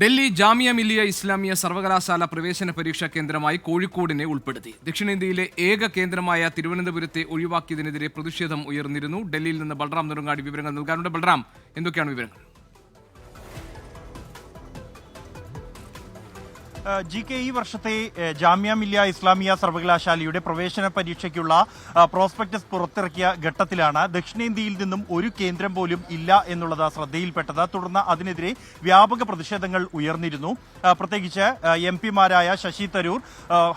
ഡൽഹി ജാമിയ മില്ലിയ ഇസ്ലാമിയ സർവകലാശാല പ്രവേശന പരീക്ഷാ കേന്ദ്രമായി കോഴിക്കോടിനെ ഉൾപ്പെടുത്തി. ദക്ഷിണേന്ത്യയിലെ ഏക കേന്ദ്രമായ തിരുവനന്തപുരത്തെ ഒഴിവാക്കിയതിനെതിരെ പ്രതിഷേധം ഉയർന്നിരുന്നു. ഡൽഹിയിൽ നിന്ന് ബൽറാം നെടുങ്ങാടി വിവരങ്ങൾ നൽകാനുണ്ട്. ബൽറാം എന്തൊക്കെയാണ് വിവരങ്ങൾ? ജി കെ ഈ വർഷത്തെ ജാമ്യ മില്ലിയ ഇസ്ലാമിയ സർവകലാശാലയുടെ പ്രവേശന പരീക്ഷയ്ക്കുള്ള പ്രോസ്പെക്ടസ് പുറത്തിറക്കിയ ഘട്ടത്തിലാണ് ദക്ഷിണേന്ത്യയിൽ നിന്നും ഒരു കേന്ദ്രം പോലും ഇല്ല എന്നുള്ളത് ശ്രദ്ധയിൽപ്പെട്ടത്. തുടർന്ന് അതിനെതിരെ വ്യാപക പ്രതിഷേധങ്ങൾ ഉയർന്നിരുന്നു. പ്രത്യേകിച്ച് എം പിമാരായ ശശി തരൂർ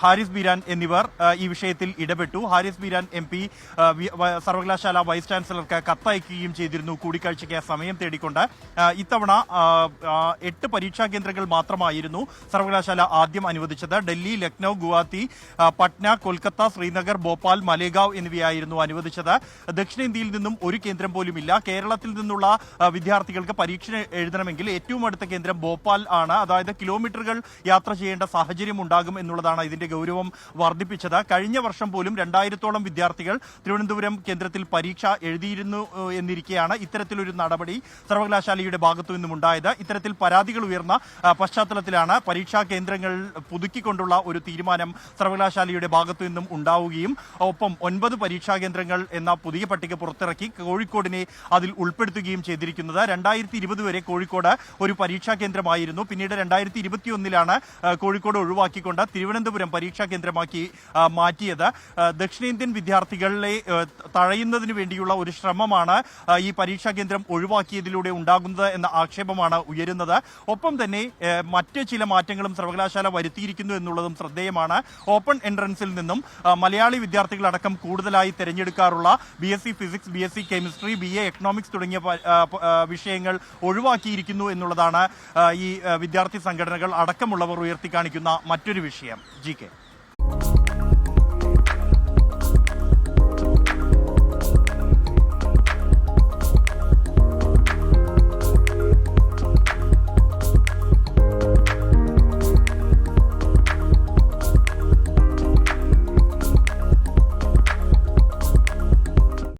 ഹാരിസ് ബീരാൻ എന്നിവർ ഈ വിഷയത്തിൽ ഇടപെട്ടു. ഹാരിസ് ബീരാൻ എം പി സർവകലാശാല വൈസ് ചാൻസലർക്ക് കത്തയക്കുകയും ചെയ്തിരുന്നു കൂടിക്കാഴ്ചയ്ക്ക് സമയം തേടിക്കൊണ്ട്. ഇത്തവണ എട്ട് പരീക്ഷാ കേന്ദ്രങ്ങൾ മാത്രമായിരുന്നു സർവകലാശാല ആദ്യം അനുവദിച്ചത്. ഡൽഹി ലക്നൌ ഗുവാഹത്തി പട്ന കൊൽക്കത്ത ശ്രീനഗർ ഭോപ്പാൽ മലേഗാവ് എന്നിവയായിരുന്നു അനുവദിച്ചത്. ദക്ഷിണേന്ത്യയിൽ നിന്നും ഒരു കേന്ദ്രം പോലും ഇല്ല. കേരളത്തിൽ നിന്നുള്ള വിദ്യാർത്ഥികൾക്ക് പരീക്ഷ എഴുതണമെങ്കിൽ ഏറ്റവും അടുത്ത കേന്ദ്രം ഭോപ്പാൽ ആണ്. അതായത് കിലോമീറ്ററുകൾ യാത്ര ചെയ്യേണ്ട സാഹചര്യം ഉണ്ടാകും എന്നുള്ളതാണ് ഇതിന്റെ ഗൗരവം വർദ്ധിപ്പിച്ചത്. കഴിഞ്ഞ വർഷം പോലും രണ്ടായിരത്തോളം വിദ്യാർത്ഥികൾ തിരുവനന്തപുരം കേന്ദ്രത്തിൽ പരീക്ഷ എഴുതിയിരുന്നു എന്നിരിക്കെയാണ് ഇത്തരത്തിലൊരു നടപടി സർവകലാശാലയുടെ ഭാഗത്തു നിന്നും ഉണ്ടായത് ഇത്തരത്തിൽ പരാതികൾ ഉയർന്ന പശ്ചാത്തലത്തിലാണ് പരീക്ഷാ കേന്ദ്രങ്ങൾ പുതുക്കിക്കൊണ്ടുള്ള ഒരു തീരുമാനം സർവകലാശാലയുടെ ഭാഗത്തു നിന്നും ഉണ്ടാവുകയും ഒപ്പം ഒൻപത് പരീക്ഷാ കേന്ദ്രങ്ങൾ എന്ന പുതിയ പട്ടിക പുറത്തിറക്കി കോഴിക്കോടിനെ അതിൽ ഉൾപ്പെടുത്തുകയും ചെയ്തിരിക്കുന്നത്. രണ്ടായിരത്തി ഇരുപത് വരെ കോഴിക്കോട് ഒരു പരീക്ഷാ കേന്ദ്രമായിരുന്നു. പിന്നീട് രണ്ടായിരത്തി ഇരുപത്തിയൊന്നിലാണ് കോഴിക്കോട് ഒഴിവാക്കിക്കൊണ്ട് തിരുവനന്തപുരം പരീക്ഷാ കേന്ദ്രമാക്കി മാറ്റിയത്. ദക്ഷിണേന്ത്യൻ വിദ്യാർത്ഥികളെ തഴയുന്നതിന് വേണ്ടിയുള്ള ഒരു ശ്രമമാണ് ഈ പരീക്ഷാ കേന്ദ്രം ഒഴിവാക്കിയതിലൂടെ ഉണ്ടാകുന്നത് എന്ന ആക്ഷേപമാണ് ഉയരുന്നത്. ഒപ്പം തന്നെ മറ്റ് ചില മാറ്റങ്ങളും സർവകലാശാല വരുത്തിയിരിക്കുന്നു എന്നുള്ളതും ശ്രദ്ധേയമാണ്. ഓപ്പൺ എൻട്രൻസിൽ നിന്നും മലയാളി വിദ്യാർത്ഥികളടക്കം കൂടുതലായി തിരഞ്ഞെടുക്കാറുള്ള B S C physics B S C chemistry B A economics തുടങ്ങിയ വിഷയങ്ങൾ ഒഴിവാക്കിയിരിക്കുന്നു എന്നുള്ളതാണ് ഈ വിദ്യാർത്ഥി സംഘടനകൾ അടക്കമുള്ളവർ ഉയർത്തിക്കാണിക്കുന്ന മറ്റൊരു വിഷയം. G K